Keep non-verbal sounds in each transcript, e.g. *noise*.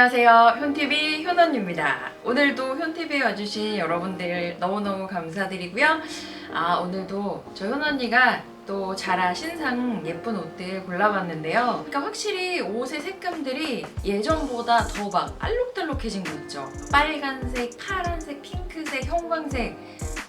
안녕하세요. 현TV 현언입니다. 오늘도 현TV에 와주신 여러분들 너무너무 감사드리고요. 아, 오늘도 저 현언니가 또 자라 신상 예쁜 옷들 골라봤는데요. 그러니까 확실히 옷의 색감들이 예전보다 더 막 알록달록해진 거 있죠. 빨간색, 파란색, 핑크색, 형광색.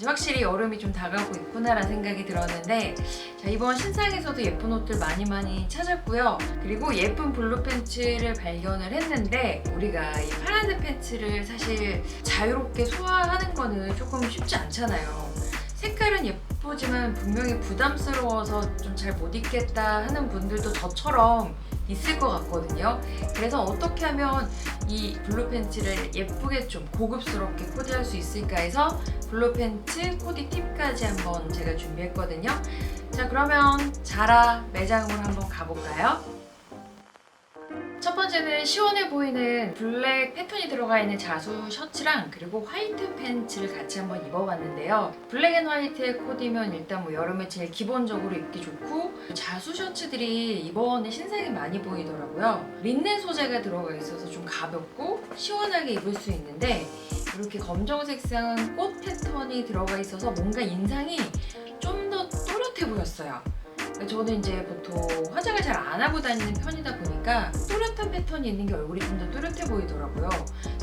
확실히 여름이 좀 다가오고 있구나라는 생각이 들었는데 자, 이번 신상에서도 예쁜 옷들 많이 많이 찾았고요. 그리고 예쁜 블루 팬츠를 발견을 했는데 우리가 이 파란색 팬츠를 사실 자유롭게 소화하는 거는 조금 쉽지 않잖아요. 색깔은 예쁘지만 분명히 부담스러워서 좀 잘 못 입겠다 하는 분들도 저처럼 있을 것 같거든요. 그래서 어떻게 하면 이 블루 팬츠를 예쁘게 좀 고급스럽게 코디할 수 있을까 해서 블루 팬츠 코디 팁까지 한번 제가 준비했거든요. 자 그러면 자라 매장으로 한번 가볼까요? 첫 번째는 시원해 보이는 블랙 패턴이 들어가 있는 자수 셔츠랑 그리고 화이트 팬츠를 같이 한번 입어봤는데요. 블랙 앤 화이트의 코디면 일단 뭐 여름에 제일 기본적으로 입기 좋고 자수 셔츠들이 이번에 신상이 많이 보이더라고요. 린넨 소재가 들어가 있어서 좀 가볍고 시원하게 입을 수 있는데 이렇게 검정 색상 꽃 패턴이 들어가 있어서 뭔가 인상이 좀 더 또렷해 보였어요. 저는 이제 보통 화장을 잘 안 하고 다니는 편이다 보니까 또렷한 패턴이 있는 게 얼굴이 좀더 또렷해 보이더라고요.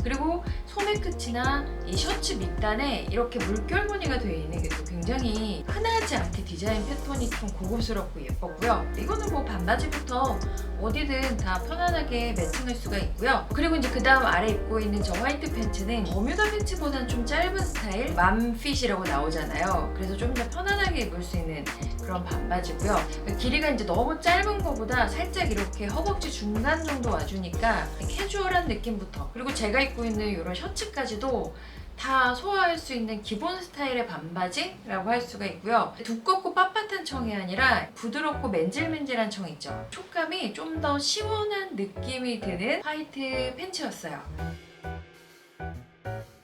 그리고 소매 끝이나 이 셔츠 밑단에 이렇게 물결 무늬가 되어 있는 게 또 굉장히 흔하지 않게 디자인 패턴이 좀 고급스럽고 예뻤고요. 이거는 뭐 반바지부터 어디든 다 편안하게 매칭할 수가 있고요. 그리고 이제 그 다음 아래 입고 있는 저 화이트 팬츠는 버뮤다 팬츠보다는 좀 짧은 스타일 맘핏이라고 나오잖아요. 그래서 좀 더 편안하게 입을 수 있는 그런 반바지고요. 길이가 이제 너무 짧은 거보다 살짝 이렇게 허벅지 중간 정도 와주니까 캐주얼한 느낌부터 그리고 제가 입고 있는 이런 셔츠까지도 다 소화할 수 있는 기본 스타일의 반바지라고 할 수가 있고요. 두껍고 빳빳한 청이 아니라 부드럽고 맨질맨질한 청 있죠. 촉감이 좀 더 시원한 느낌이 드는 화이트 팬츠였어요.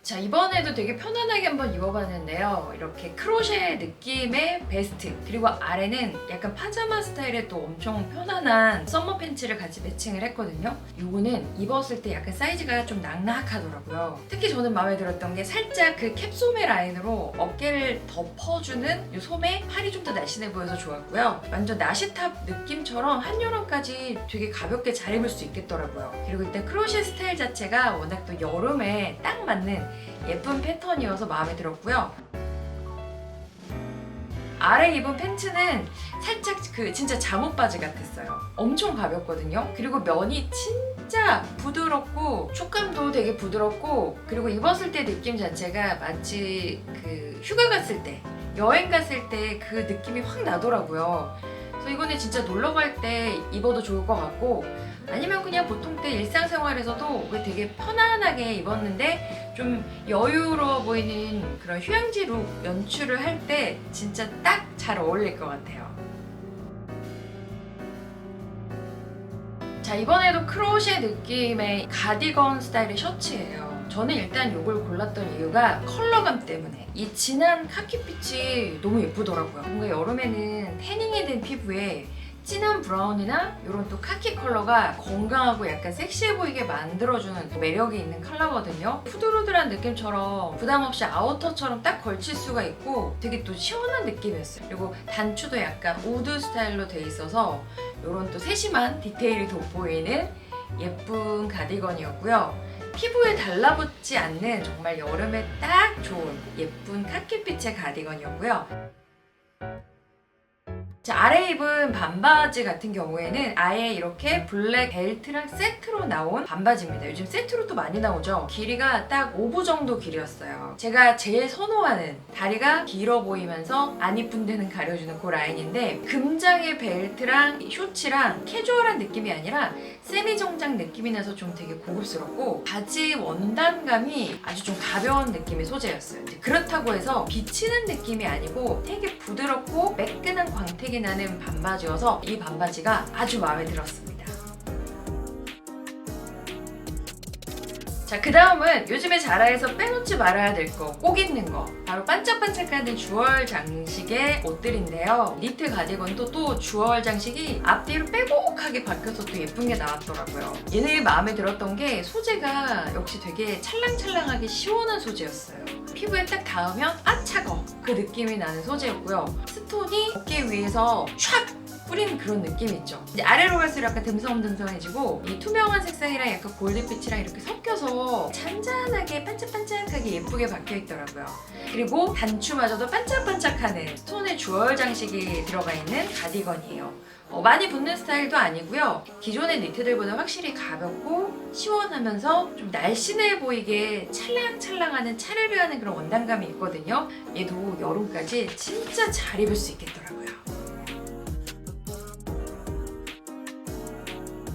자 이번에도 되게 편안하게 한번 입어봤는데요. 이렇게 크로셰 느낌의 베스트. 그리고 아래는 약간 파자마 스타일의 또 엄청 편안한 썸머 팬츠를 같이 매칭을 했거든요. 요거는 입었을 때 약간 사이즈가 좀 낙낙하더라고요. 특히 저는 마음에 들었던 게 살짝 그 캡소매 라인으로 어깨를 덮어주는 이 소매? 팔이 좀 더 날씬해 보여서 좋았고요. 완전 나시탑 느낌처럼 한여름까지 되게 가볍게 잘 입을 수 있겠더라고요. 그리고 일단 크로셰 스타일 자체가 워낙 또 여름에 딱 맞는 예쁜 패턴이어서 마음에 들었고요. 아래 입은 팬츠는 살짝 그 진짜 잠옷 바지 같았어요. 엄청 가볍거든요. 그리고 면이 진짜 부드럽고 촉감도 되게 부드럽고 그리고 입었을 때 느낌 자체가 마치 그 휴가 갔을 때 여행 갔을 때 그 느낌이 확 나더라고요. 그래서 이거는 진짜 놀러 갈 때 입어도 좋을 것 같고 아니면 그냥 보통 때 일상생활에서도 되게 편안하게 입었는데 좀 여유로워 보이는 그런 휴양지 룩 연출을 할 때 진짜 딱 잘 어울릴 것 같아요. 자 이번에도 크로셰 느낌의 가디건 스타일의 셔츠예요. 저는 일단 이걸 골랐던 이유가 컬러감 때문에 이 진한 카키빛이 너무 예쁘더라고요. 뭔가 여름에는 태닝이 된 피부에 진한 브라운이나 이런 또 카키 컬러가 건강하고 약간 섹시해 보이게 만들어주는 또 매력이 있는 컬러거든요. 푸드루드한 느낌처럼 부담 없이 아우터처럼 딱 걸칠 수가 있고 되게 또 시원한 느낌이었어요. 그리고 단추도 약간 우드 스타일로 돼 있어서 이런 또 세심한 디테일이 돋보이는 예쁜 가디건이었고요. 피부에 달라붙지 않는 정말 여름에 딱 좋은 예쁜 카키빛의 가디건이었고요. 자, 아래 입은 반바지 같은 경우에는 아예 이렇게 블랙 벨트랑 세트로 나온 반바지입니다. 요즘 세트로 또 많이 나오죠. 길이가 딱 5부 정도 길이였어요. 제가 제일 선호하는 다리가 길어 보이면서 안 이쁜 데는 가려주는 그 라인인데 금장의 벨트랑 쇼츠랑 캐주얼한 느낌이 아니라 세미 정장 느낌이 나서 좀 되게 고급스럽고 바지 원단감이 아주 좀 가벼운 느낌의 소재였어요. 그렇다고 해서 비치는 느낌이 아니고 되게 부드럽고 매끈한 광택이 나는 반바지여서 이 반바지가 아주 마음에 들었습니다. 자 자, 그 다음은 요즘에 자라에서 빼놓지 말아야 될 거, 꼭 있는 거. 바로 반짝반짝하는 주얼 장식의 옷들인데요. 니트 가디건도 또 주얼 장식이 앞뒤로 빼곡하게 박혀서 또 예쁜 게 나왔더라고요. 얘네 마음에 들었던 게 소재가 역시 되게 찰랑찰랑하게 시원한 소재였어요. 피부에 딱 닿으면 아 차거 그 느낌이 나는 소재였고요. 스톤이 어깨 위에서 촥 뿌리는 그런 느낌이 있죠. 이제 아래로 갈수록 약간 듬성듬성해지고 이 투명한 색상이랑 약간 골드빛이랑 이렇게 섞여서 잔잔하게 반짝반짝하게 예쁘게 박혀 있더라고요. 그리고 단추마저도 반짝반짝하는 스톤의 주얼 장식이 들어가 있는 가디건이에요. 어, 많이 붙는 스타일도 아니고요. 기존의 니트들보다 확실히 가볍고 시원하면서 좀 날씬해 보이게 찰랑찰랑하는 차르르하는 그런 원단감이 있거든요. 얘도 여름까지 진짜 잘 입을 수 있겠더라고요.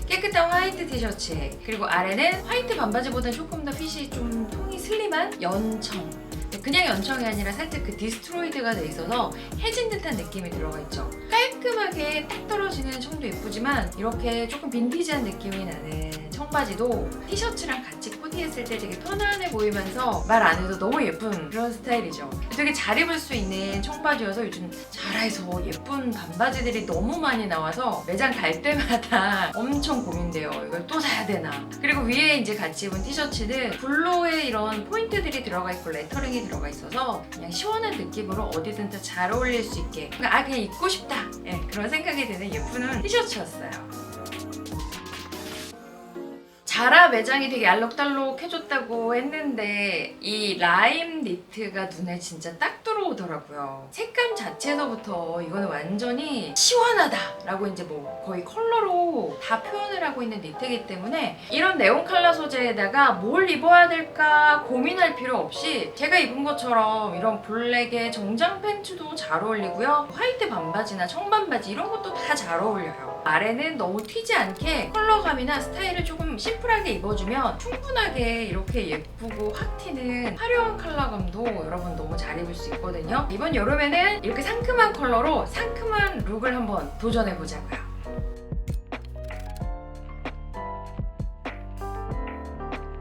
깨끗한 화이트 티셔츠에 그리고 아래는 화이트 반바지보다 조금 더 핏이 좀 통이 슬림한 연청. 그냥 연청이 아니라 살짝 그 디스트로이드가 돼 있어서 해진 듯한 느낌이 들어가 있죠. 깔끔하게 딱 떨어지는 청도 예쁘지만 이렇게 조금 빈티지한 느낌이 나는 청바지도 티셔츠랑 같이 코디했을 때 되게 편안해 보이면서 말 안 해도 너무 예쁜 그런 스타일이죠 되게 잘 입을 수 있는 청바지여서 요즘 자라에서 예쁜 반바지들이 너무 많이 나와서 매장 갈 때마다 *laughs* 엄청 고민돼요. 이걸 또 사야 되나. 그리고 위에 이제 같이 입은 티셔츠는 블로에 이런 포인트들이 들어가 있고 레터링이 들어가 있어서 그냥 시원한 느낌으로 어디든 다 잘 어울릴 수 있게 아 그냥 입고 싶다 예, 그런 생각이 드는 예쁜 티셔츠였어요. 자라 매장이 되게 알록달록 해줬다고 했는데 이 라임 니트가 눈에 진짜 딱 들어오더라고요. 색감 자체에서부터 이거는 완전히 시원하다라고 이제 뭐 거의 컬러로 다 표현을 하고 있는 니트이기 때문에 이런 네온 컬러 소재에다가 뭘 입어야 될까 고민할 필요 없이 제가 입은 것처럼 이런 블랙의 정장 팬츠도 잘 어울리고요. 화이트 반바지나 청반바지 이런 것도 다 잘 어울려요. 아래는 너무 튀지 않게 컬러감이나 스타일을 조금 심플하게 입어주면 충분하게 이렇게 예쁘고 확 튀는 화려한 컬러감도 여러분 너무 잘 입을 수 있거든요. 이번 여름에는 이렇게 상큼한 컬러로 상큼한 룩을 한번 도전해보자고요.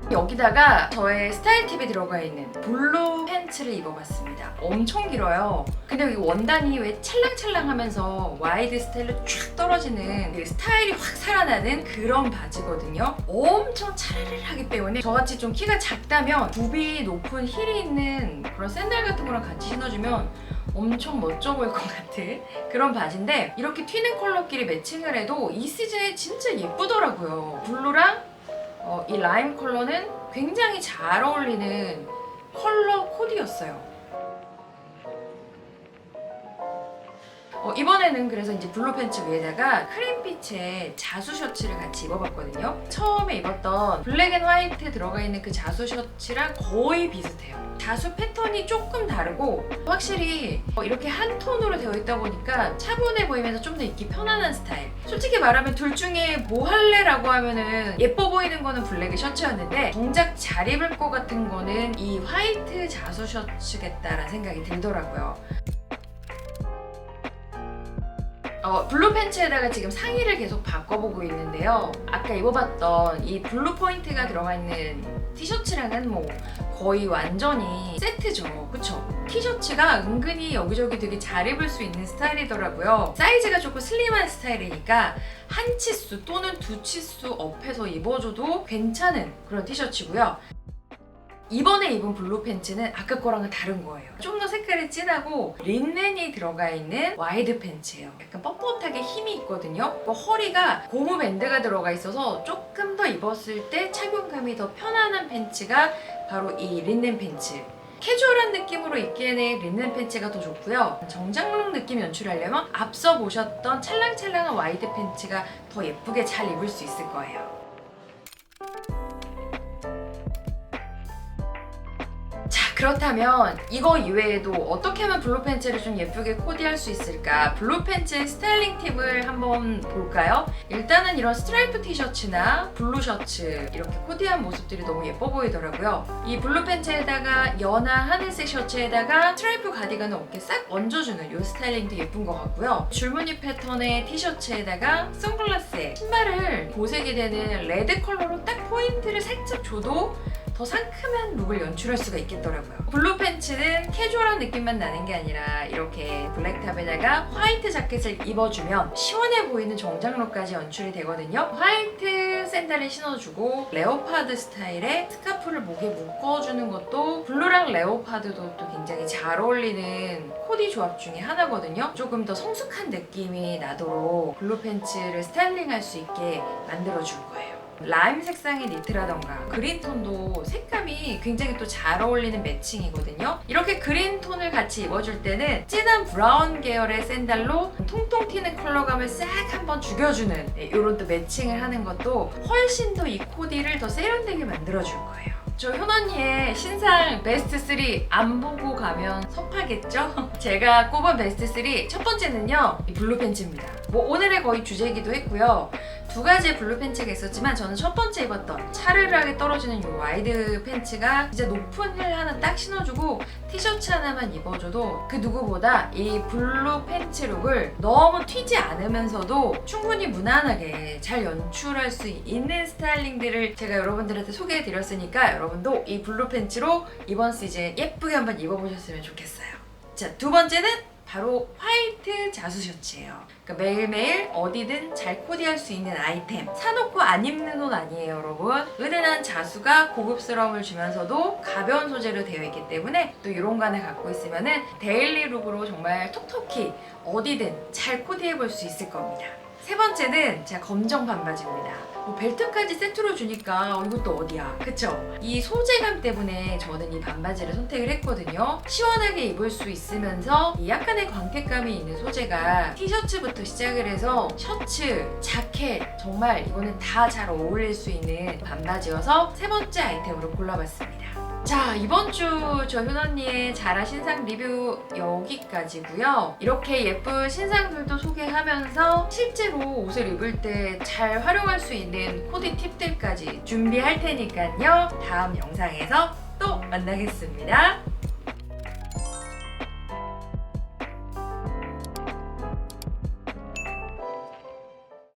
여기다가 저의 스타일 팁이 들어가 있는 블루 팬츠를 입어봤습니다. 엄청 길어요. 근데 여기 원단이 왜 찰랑찰랑하면서 와이드 스타일로 쫙 떨어지는 그 스타일이 확 살아나는 그런 바지거든요. 엄청 차르르하기 때문에 저같이 좀 키가 작다면 굽이 높은 힐이 있는 그런 샌들 같은 거랑 같이 신어주면 엄청 멋져 보일 것 같은 그런 바지인데 이렇게 튀는 컬러끼리 매칭을 해도 이 시즌에 진짜 예쁘더라고요. 블루랑 어, 이 라임 컬러는 굉장히 잘 어울리는 컬러 코디였어요. 어, 이번에는 그래서 이제 블루 팬츠 위에다가 크림빛의 자수 셔츠를 같이 입어봤거든요. 처음에 입었던 블랙 앤 화이트 들어가 있는 그 자수 셔츠랑 거의 비슷해요. 자수 패턴이 조금 다르고 확실히 어, 이렇게 한 톤으로 되어 있다 보니까 차분해 보이면서 좀 더 입기 편안한 스타일. 솔직히 말하면 둘 중에 뭐 할래 라고 하면은 예뻐 보이는 거는 블랙의 셔츠였는데 정작 잘 입을 것 같은 거는 이 화이트 자수 셔츠겠다라는 생각이 들더라고요. 어, 블루 팬츠에다가 지금 상의를 계속 바꿔보고 있는데요. 아까 입어봤던 이 블루 포인트가 들어가 있는 티셔츠랑은 뭐 거의 완전히 세트죠. 그쵸? 티셔츠가 은근히 여기저기 되게 잘 입을 수 있는 스타일이더라고요. 사이즈가 조금 슬림한 스타일이니까 한 치수 또는 두 치수 업해서 입어줘도 괜찮은 그런 티셔츠고요. 이번에 입은 블루 팬츠는 아까 거랑은 다른 거예요. 좀 더 색깔이 진하고 린넨이 들어가 있는 와이드 팬츠예요. 약간 뻣뻣하게 힘이 있거든요. 그 허리가 고무 밴드가 들어가 있어서 조금 더 입었을 때 착용감이 더 편안한 팬츠가 바로 이 린넨 팬츠. 캐주얼한 느낌으로 입기에는 린넨 팬츠가 더 좋고요. 정장룩 느낌 연출하려면 앞서 보셨던 찰랑찰랑한 와이드 팬츠가 더 예쁘게 잘 입을 수 있을 거예요. 그렇다면 이거 이외에도 어떻게 하면 블루 팬츠를 좀 예쁘게 코디할 수 있을까? 블루 팬츠 스타일링 팁을 한번 볼까요? 일단은 이런 스트라이프 티셔츠나 블루 셔츠 이렇게 코디한 모습들이 너무 예뻐 보이더라고요. 이 블루 팬츠에다가 연한 하늘색 셔츠에다가 스트라이프 가디건을 어깨 싹 얹어주는 이 스타일링도 예쁜 것 같고요. 줄무늬 패턴의 티셔츠에다가 선글라스에 신발을 보색이 되는 레드 컬러로 딱 포인트를 살짝 줘도 더 상큼한 룩을 연출할 수가 있겠더라고요. 블루 팬츠는 캐주얼한 느낌만 나는 게 아니라 이렇게 블랙탑에다가 화이트 자켓을 입어주면 시원해 보이는 정장룩까지 연출이 되거든요. 화이트 샌들을 신어주고 레오파드 스타일의 스카프를 목에 묶어주는 것도 블루랑 레오파드도 또 굉장히 잘 어울리는 코디 조합 중에 하나거든요. 조금 더 성숙한 느낌이 나도록 블루 팬츠를 스타일링할 수 있게 만들어줄 거예요. 라임 색상의 니트라던가 그린 톤도 색감이 굉장히 또 잘 어울리는 매칭이거든요. 이렇게 그린 톤을 같이 입어줄 때는 진한 브라운 계열의 샌들로 통통 튀는 컬러감을 싹 한번 죽여주는 이런 또 매칭을 하는 것도 훨씬 더 이 코디를 더 세련되게 만들어줄 거예요. 저 현언니의 신상 베스트 3 안 보고 가면 섭하겠죠? *laughs* 제가 꼽은 베스트 3 첫 번째는요 이 블루 팬츠입니다. 뭐 오늘의 거의 주제이기도 했고요. 두 가지의 블루 팬츠가 있었지만 저는 첫 번째 입었던 차르르하게 떨어지는 이 와이드 팬츠가 진짜 높은 힐 하나 딱 신어주고 티셔츠 하나만 입어줘도 그 누구보다 이 블루 팬츠 룩을 너무 튀지 않으면서도 충분히 무난하게 잘 연출할 수 있는 스타일링들을 제가 여러분들한테 소개해드렸으니까 도 이 블루 팬츠로 이번 시즌 예쁘게 한번 입어보셨으면 좋겠어요. 자, 두 번째는 바로 화이트 자수 셔츠예요. 그러니까 매일매일 어디든 잘 코디할 수 있는 아이템. 사놓고 안 입는 옷 아니에요, 여러분. 은은한 자수가 고급스러움을 주면서도 가벼운 소재로 되어 있기 때문에 또 이런 거 하나 갖고 있으면은 데일리 룩으로 정말 톡톡히 어디든 잘 코디해 볼 수 있을 겁니다. 세 번째는 제가 검정 반바지입니다. 뭐 벨트까지 세트로 주니까 어, 이것도 어디야, 그쵸? 이 소재감 때문에 저는 이 반바지를 선택을 했거든요. 시원하게 입을 수 있으면서 이 약간의 광택감이 있는 소재가 티셔츠부터 시작을 해서 셔츠, 자켓 정말 이거는 다 잘 어울릴 수 있는 반바지여서 세 번째 아이템으로 골라봤습니다. 자 이번 주저 효언니의 자라 신상 리뷰 여기까지고요. 이렇게 예쁜 신상들도 소개하면서 실제로 옷을 입을 때 잘 활용할 수 있는 코디 팁들까지 준비할 테니까요. 다음 영상에서 또 만나겠습니다.